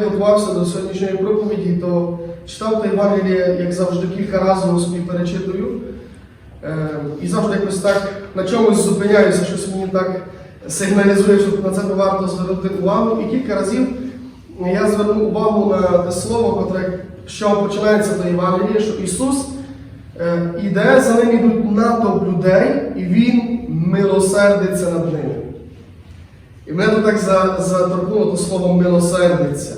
Я готувався до сьогоднішньої проповіді, то читав та Євангеліє, як завжди, кілька разів собі перечитую. Е, і завжди якось так на чомусь зупиняюся, щось мені так сигналізує, що на це варто звернути увагу. І кілька разів я звернув увагу на те слово, котре, що починається до Євангелія, що Ісус е, іде, за ним ідуть натовп людей, і Він милосердиться над ними. І мене так за- заторкнуло то слово милосердиться.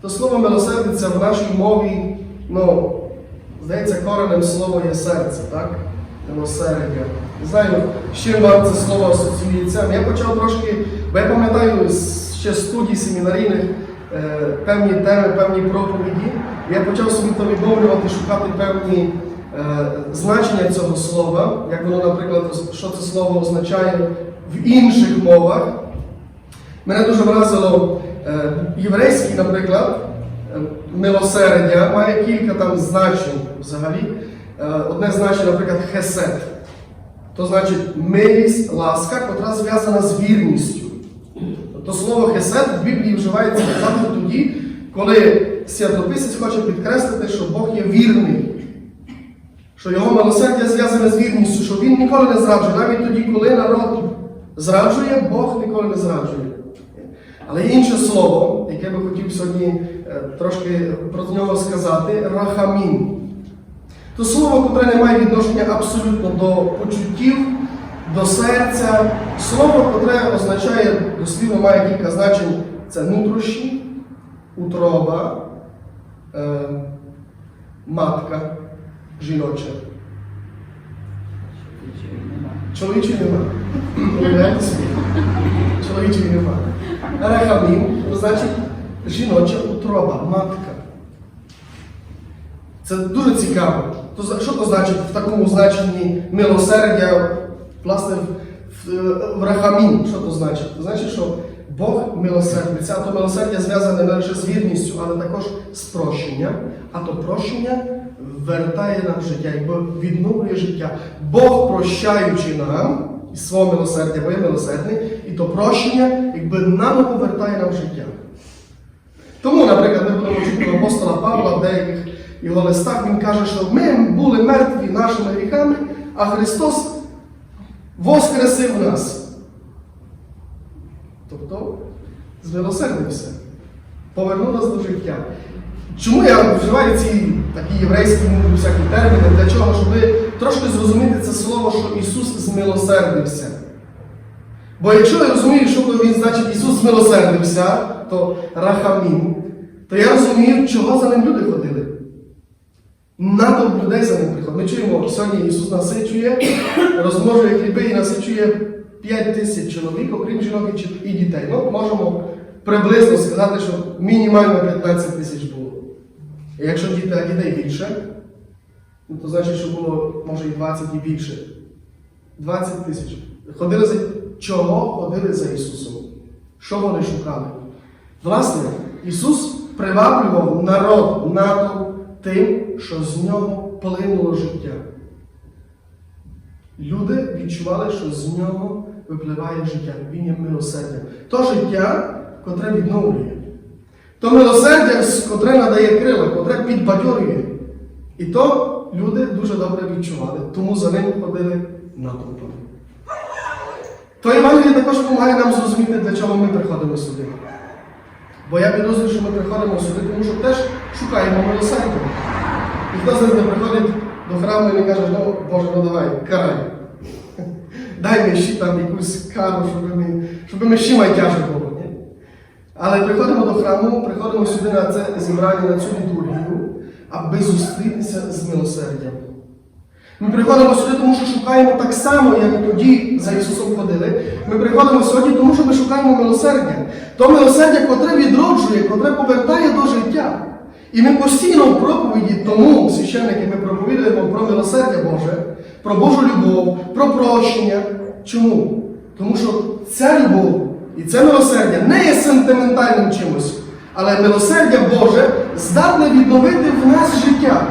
То слово милосердиться в нашій мові, ну, здається, коренем слова є серце, так? Милосердя. Не знаю, з чим вам це слово асоціюється. Я почав трошки, бо я пам'ятаю ще студій семінарійних е, певні теми, певні проповіді. Я почав собі то відновлювати, шукати певні е, значення цього слова, як воно, наприклад, що це слово означає в інших мовах. Мене дуже вразило єврейський, наприклад, е, милосердя має кілька там значень взагалі. Е, одне значення, наприклад, хесед. То значить милість, ласка, котра зв'язана з вірністю. Тобто слово хесед в Біблії вживається завжди тоді, коли святописець хоче підкреслити, що Бог є вірний. Що його милосердя зв'язане з вірністю, що він ніколи не зраджує, навіть тоді, коли народ зраджує, Бог ніколи не зраджує. Але інше слово, яке би хотів сьогодні е, трошки про нього сказати, рахамін. То слово, яке не має відношення абсолютно до почуттів, до серця. Слово, яке означає, дослівно має кілька значень, це нутрощі, утроба, е, матка жіноча. Чоловічої нема. Уявляєте собі? Чоловічої нема. Рахамін, то значить жіноча утроба, матка. Це дуже цікаво. То що то значить в такому значенні милосердя, власне, в, в, рахамін? Що то значить? То значить, що Бог милосердиться, а то милосердя зв'язане не лише з вірністю, але також з прощенням. А то прощення вертає нам життя, якби відновлює життя. Бог, прощаючи нам із свого милосердя, бо є милосердний, і то прощення, якби нам повертає нам життя. Тому, наприклад, ми будемо чути апостола Павла в деяких його листах, він каже, що ми були мертві нашими гріхами, а Христос воскресив нас. Тобто змилосердився, повернув нас до життя. Чому я вживаю ці такі єврейські мовні всякі терміни? Для чого? Щоб ви трошки зрозуміти це що Ісус змилосердився. Бо якщо я розумію, що він значить Ісус змилосердився, то рахамін, то я розумію, чого за ним люди ходили. Натовп людей за ним приходить. Ми чуємо, сьогодні Ісус насичує, розмножує хліби і насичує 5 тисяч чоловік, окрім жінок і дітей. Ну, можемо приблизно сказати, що мінімально 15 тисяч було. І якщо діти, а дітей більше, ну, то значить, що було може і 20 і більше. 20 тисяч. Ходили за чого ходили за Ісусом? Що вони шукали? Власне, Ісус приваблював народ НАТО тим, що з нього плинуло життя. Люди відчували, що з нього випливає життя. Він є милосердям. То життя, котре відновлює. То милосердя, котре надає крила, котре підбадьорює. І то люди дуже добре відчували, тому за ним ходили натовпами. То Євангеліє також допомагає нам зрозуміти, для чого ми приходимо сюди. Бо я підозрюю, що ми приходимо сюди, тому що теж шукаємо милосердя. І хто з не приходить до храму і не каже, ну Боже, ну давай, карай. Дай мені ще там якусь кару, щоб ми, щоб ми ще майтяжі було. Ні? Але приходимо до храму, приходимо сюди на це зібрання, на цю літургію, аби зустрітися з милосердям. Ми приходимо сюди, тому що шукаємо так само, як тоді за Ісусом ходили. Ми приходимо сьогодні, тому що ми шукаємо милосердя. То милосердя, котре відроджує, котре повертає до життя. І ми постійно в проповіді тому, священники, ми проповідуємо про милосердя Боже, про Божу любов, про прощення. Чому? Тому що ця любов і це милосердя не є сентиментальним чимось, але милосердя Боже здатне відновити в нас життя.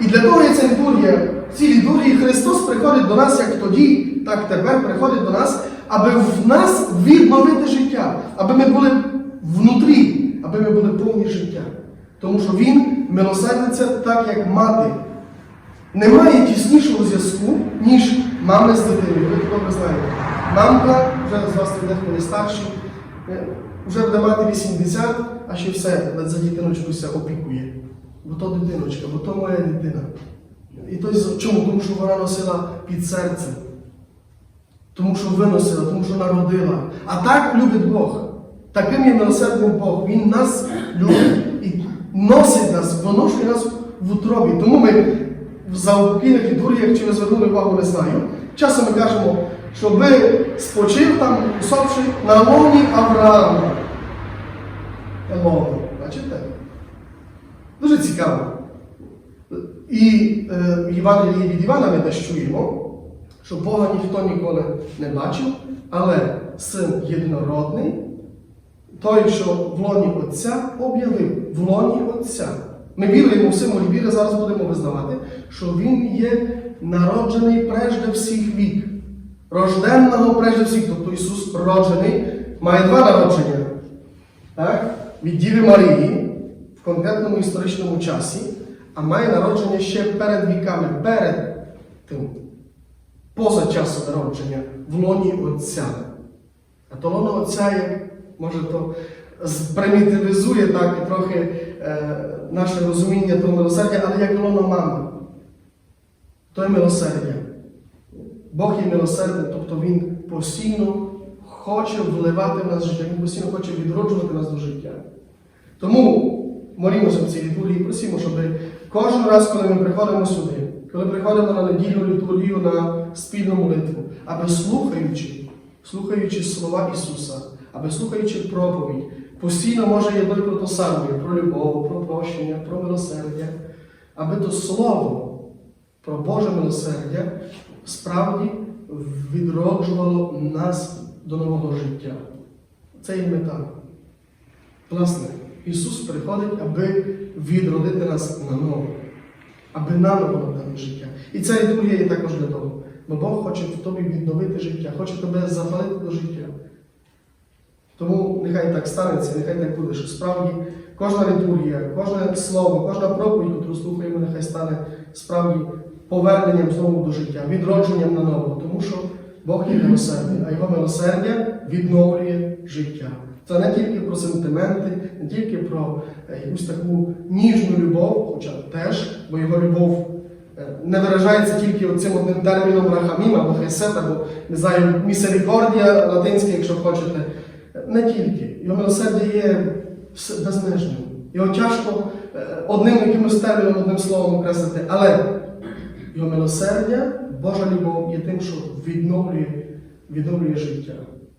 І для того є ця літургія. В цій літургії Христос приходить до нас як тоді, так тепер приходить до нас, аби в нас відновити життя, аби ми були внутрі, аби ми були повні життя. Тому що Він милосердиться так, як мати. Немає тіснішого зв'язку, ніж мами з дитиною. Ви добре знаєте. Мамка, вже з вас дехто не старші, е, вже буде мати 80, а ще все за дитиночкуся опікує. Бо то дитиночка, бо то моя дитина. І то чому? Тому що вона носила під серцем. Тому що виносила, тому що народила. А так любить Бог. Таким є милосердним Бог. Він нас любить і носить нас, виношує нас в утробі. Тому ми в заупокійних літургіях, чи ви звернули увагу, не знаю. Часом ми кажемо, що ви спочив там, усопши на лоні Авраама. Елони. Бачите? Дуже цікаво. І е, в Євангелії від Івана ми теж чуємо, що Бога ніхто ніколи не бачив, але син єдинородний, той, що в лоні Отця об'явив в лоні Отця. Ми віруємо в символі віри, зараз будемо визнавати, що Він є народжений прежде всіх вік, рожденного прежде всіх. Тобто Ісус роджений, має два народження. Так? Від Діви Марії в конкретному історичному часі, а має народження ще перед віками, перед тим, поза часом народження, в лоні Отця. А то лоно Отця, як може то примітивізує так і трохи е, наше розуміння того милосердя, але як лоно мами. То є милосердя. Бог є милосердний, тобто Він постійно хоче вливати в нас життя, Він постійно хоче відроджувати нас до життя. Тому молімося в цій літургії, просимо, щоб кожен раз, коли ми приходимо сюди, коли приходимо на недільну літургію на спільну молитву, аби слухаючи, слухаючи слова Ісуса, аби слухаючи проповідь, постійно може є про те саме, про любов, про прощення, про милосердя, аби то Слово про Боже милосердя справді відроджувало нас до нового життя. Це є мета. Власне, Ісус приходить, аби відродити нас на ново, аби наново надати життя. І ця літургія є також для того. Бо Бог хоче в тобі відновити життя, хоче тебе запалити до життя. Тому нехай так станеться, нехай так буде, що справді кожна літургія, кожне слово, кожна проповідь, яку слухаємо, нехай стане справді поверненням знову до життя, відродженням на ново, тому що Бог є милосердний, а його милосердя відновлює життя. Це не тільки про сентименти, не тільки про е, якусь таку ніжну любов, хоча теж, бо його любов е, не виражається тільки цим одним терміном рахамім або хесет, або не знаю, місерикордія латинське, якщо хочете. Не тільки. Його милосердя є безмежним. Його тяжко е, одним якимось терміном, одним словом окреслити, але його милосердя, Божа любов є тим, що відновлює, відновлює життя.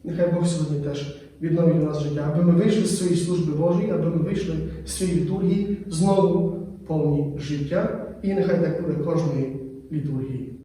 Нехай Бог сьогодні теж відновить нас життя, аби ми вийшли з цієї служби Божої, аби ми вийшли з цієї літургії знову повні життя. І нехай так буде кожної літургії.